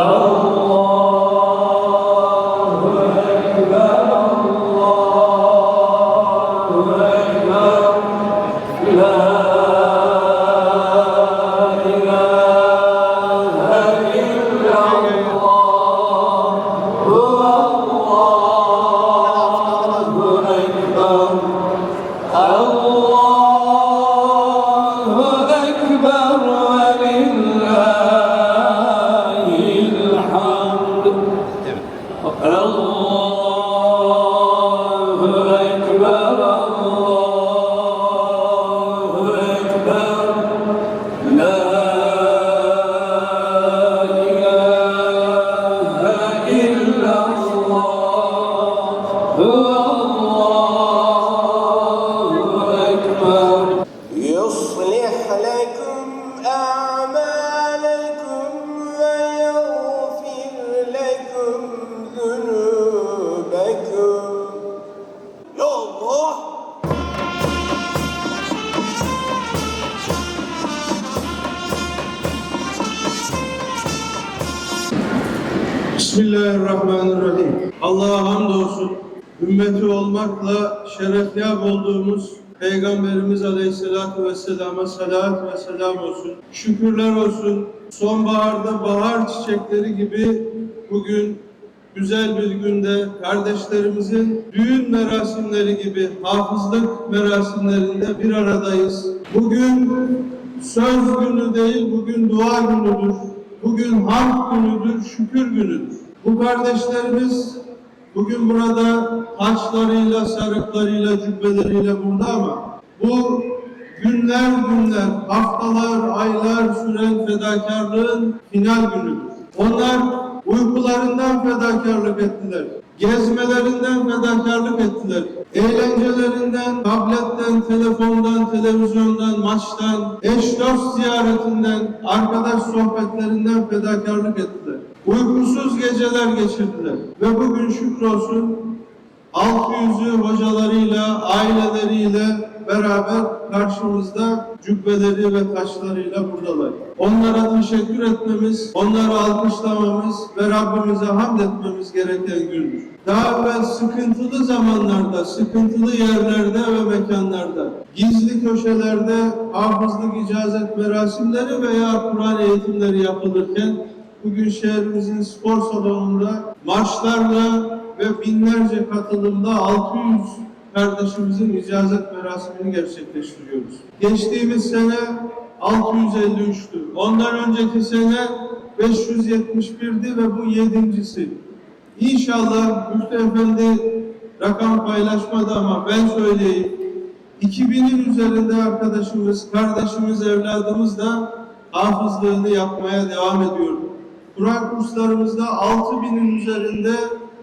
Oh. Bismillahirrahmanirrahim. Allah'a hamdolsun. Ümmeti olmakla şerefyab olduğumuz Peygamberimiz Aleyhisselatü Vesselam'a salat ve selam olsun. Şükürler olsun. Sonbaharda bahar çiçekleri gibi bugün güzel bir günde kardeşlerimizin düğün merasimleri gibi hafızlık merasimlerinde bir aradayız. Bugün söz günü değil, bugün dua günüdür. Bugün hamd günüdür, şükür günüdür. Bu kardeşlerimiz bugün burada haçlarıyla, sarıklarıyla, cübbeleriyle burada ama bu günler günler, haftalar, aylar süren fedakarlığın final günüdür. Onlar uykularından fedakarlık ettiler. Gezmelerinden fedakarlık ettiler. Eğlencelerinden, tabletten, telefondan, televizyondan, maçtan, eş dost ziyaretinden, arkadaş sohbetlerinden fedakarlık ettiler. Uykusuz geceler geçirdiler. Ve bugün şükrolsun 600'ü hocalarıyla, aileleriyle beraber karşımızda cübbeleri ve taşlarıyla buradalar. Onlara teşekkür etmemiz, onları alkışlamamız ve Rabbimize hamd etmemiz gereken gündür. Daha evvel sıkıntılı zamanlarda, sıkıntılı yerlerde ve mekanlarda, gizli köşelerde hafızlık icazet merasimleri veya Kur'an eğitimleri yapılırken bugün şehrimizin spor salonunda marşlarla ve binlerce katılımda 600 kardeşimizin icazet merasimini gerçekleştiriyoruz. Geçtiğimiz sene 653'tü. Ondan önceki sene 571'di ve bu yedincisi. İnşallah Müftü Efendi rakam paylaşmadı ama ben söyleyeyim. 2000'in üzerinde arkadaşımız, kardeşimiz, evladımız da hafızlığını yapmaya devam ediyor. Kur'an kurslarımızda 6000'in üzerinde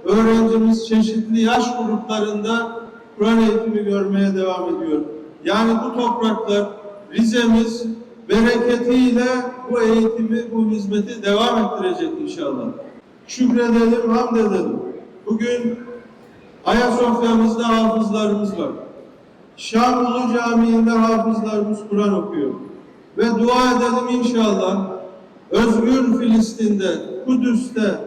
öğrencimiz çeşitli yaş gruplarında Kur'an eğitimi görmeye devam ediyor. Yani bu topraklar Rize'miz bereketiyle bu eğitimi, bu hizmeti devam ettirecek inşallah. Şükredelim, hamd edelim. Bugün Ayasofya'mızda hafızlarımız var. Şamlı Camii'nde hafızlarımız Kur'an okuyor. Ve dua edelim inşallah özgür Filistin'de, Kudüs'te,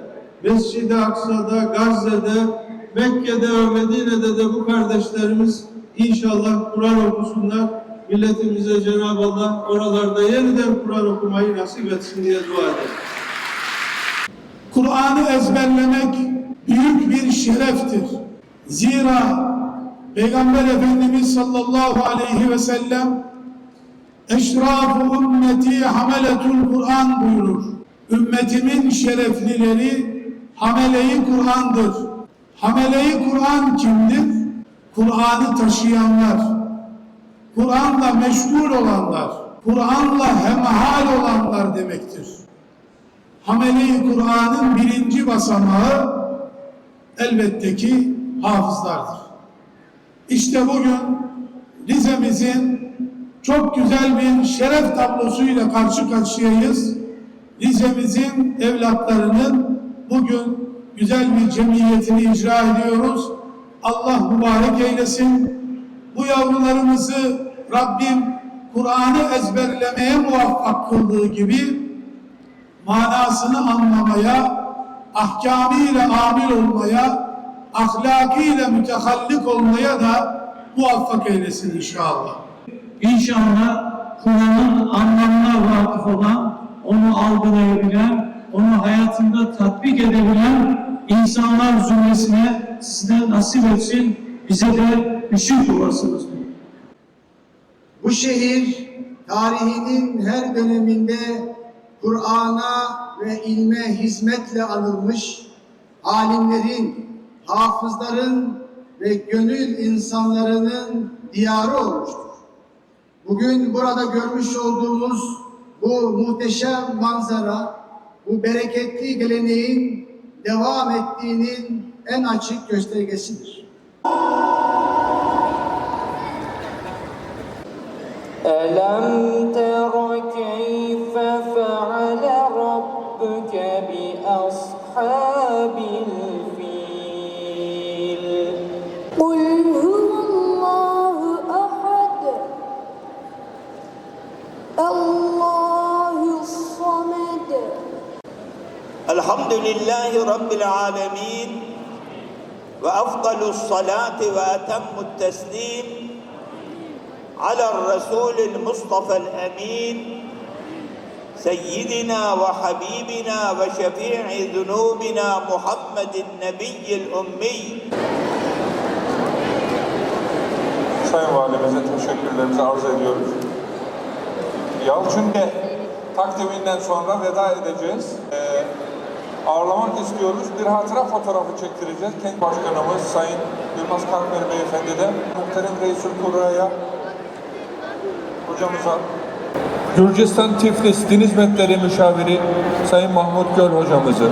Mescid-i Aksa'da, Gazze'de, Mekke'de ve Medine'de de bu kardeşlerimiz inşallah Kur'an okusunlar. Milletimize Cenab-ı Allah oralarda yeniden Kur'an okumayı nasip etsin diye dua edelim. Kur'an'ı ezberlemek büyük bir şereftir. Zira Peygamber Efendimiz sallallahu aleyhi ve sellem Eşraf-ı ümmeti hameletul Kur'an buyurur. Ümmetimin şereflileri hameleyi Kur'an'dır. Hameleyi Kur'an kimdir? Kur'an'ı taşıyanlar, Kur'an'la meşgul olanlar, Kur'an'la hemhal olanlar demektir. Hamele-i Kur'an'ın birinci basamağı elbette ki hafızlardır. İşte bugün Rize'mizin çok güzel bir şeref tablosuyla karşı karşıyayız. Rize'mizin evlatlarının bugün güzel bir cemiyetini icra ediyoruz. Allah mübarek eylesin. Bu yavrularımızı Rabbim Kur'an'ı ezberlemeye muvaffak kıldığı gibi manasını anlamaya, ahkamıyla amil olmaya, ahlakıyla mütehallik olmaya da muvaffak eylesin inşallah. İnşallah Kur'an'ın anlamına vakıf olan, onu algılayabilen, onu hayatında tatbik edebilen insanlar zümresine size nasip etsin, bize de ışık olasınız. Bu şehir tarihinin her döneminde Kur'an'a ve ilme hizmetle anılmış alimlerin, hafızların ve gönül insanlarının diyarı olmuştur. Bugün burada görmüş olduğumuz bu muhteşem manzara, bu bereketli geleneğin devam ettiğinin en açık göstergesidir. Elem الله الصمد الحمد لله رب العالمين وأفضل الصلاة وأتم التسليم على الرسول المصطفى الأمين سيدنا وحبيبنا وشفيع ذنوبنا محمد النبي الأمي Sayın Valimize teşekkürlerimizi arz ediyoruz. Yalçın'da takdiminden sonra veda edeceğiz. Ee, ağırlamak istiyoruz. Bir hatıra fotoğrafı çektireceğiz. Kent Başkanımız Sayın Yılmaz Kalkmer Beyefendi'den Muhterem Reisül Kurra'ya hocamıza Gürcistan Tiflis Din Hizmetleri Müşaviri Sayın Mahmut Göl hocamızı